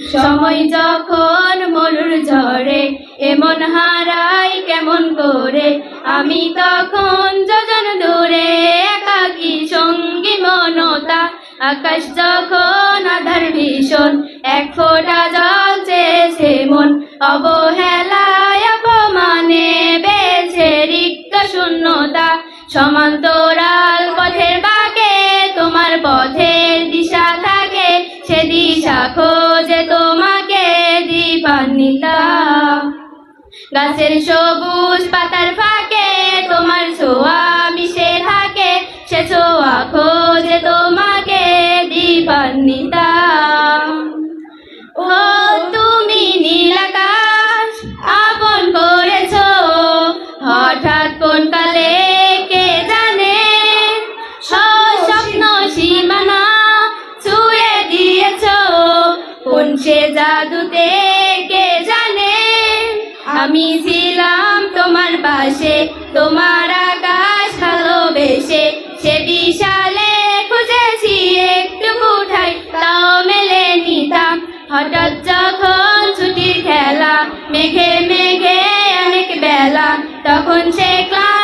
সময় যখন মরুর ঝরে এমন হারাই কেমন করে? আমি তখন যজন দূরে, একাকি সঙ্গী মনতা। আকাশ যখন আধার ভীষণ, এক ফোঁটা জল চেয়েছে মন। অবহেলায় অপমানে বেছে রিক্ত শূন্যতা। সমান্তরাল পথের বাকে, তোমার পথের দিশা থাকে, সে দিশা খোঁজে গাছের সবুজ পাতার ফাঁকে তোমার ছোঁয়া মিশে থাকে। সে ছোঁয়া খোঁজে তোমাকে দীপান্বিতা। ও তুমি নীল আকাশ, আপন হঠাৎ কে জানে? সীমানা ছুঁয়ে সে জাদুতে আমি ছিলাম তোমার পাশে, তোমার আকাশ ভালোবেসে। সে বিশালে খুঁজেছি একটু উঠাই, তাও মেলে নিতাম। হঠাৎ যখন ছুটির খেলা, মেঘে মেঘে অনেক বেলা, তখন সে ক্লান্তিকালে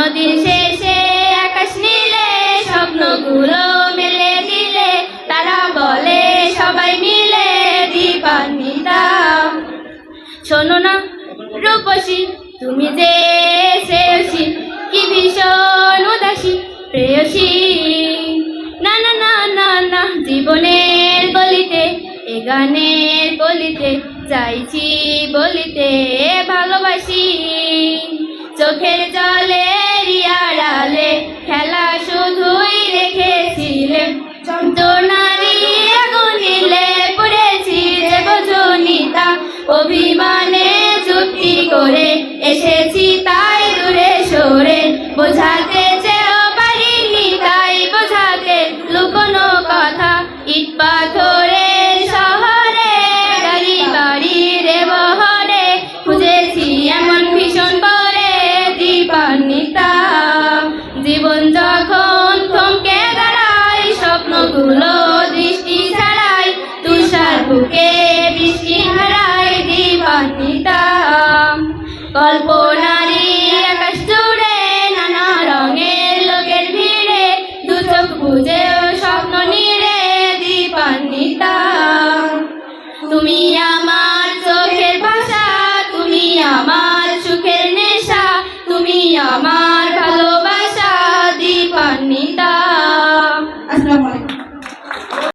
নদীর শেষে আকাশ নীলে, স্বপ্নগুলো মেলে দিলে। তারা বলে, সবাই মিলে দীপান্বিতা। শোনো না, রূপসী, তুমি যে শ্রেয়সী, কি ভীষণ উদাসী, প্রেয়সী। না না না না না, জীবনের গলিতে, এ গানের গলিতে, চাইছি বলিতে ভালোবাসি। চোখের জলে এসেছি তাই দূরে সরে। বোঝাতে চেয়েও পারিনি, তাই বোঝাতে লুকোনো কথা। ইট পাথরের শহরে, গাড়ি বাড়ির বহরে খুঁজেছি এমন ভীষণ পরে দীপান্বিতা। জীবন যখন থমকে দাঁড়ায়, স্বপ্নগুলো কল্পনারি আকাশ জুড়ে নানা রঙের লোকের ভিড়ে, দু চোখ স্বপ্ন নিরে দীপান্বিতা। তুমি আমার চোখের ভাষা, তুমি আমার সুখের নেশা, তুমি আমার ভালোবাসা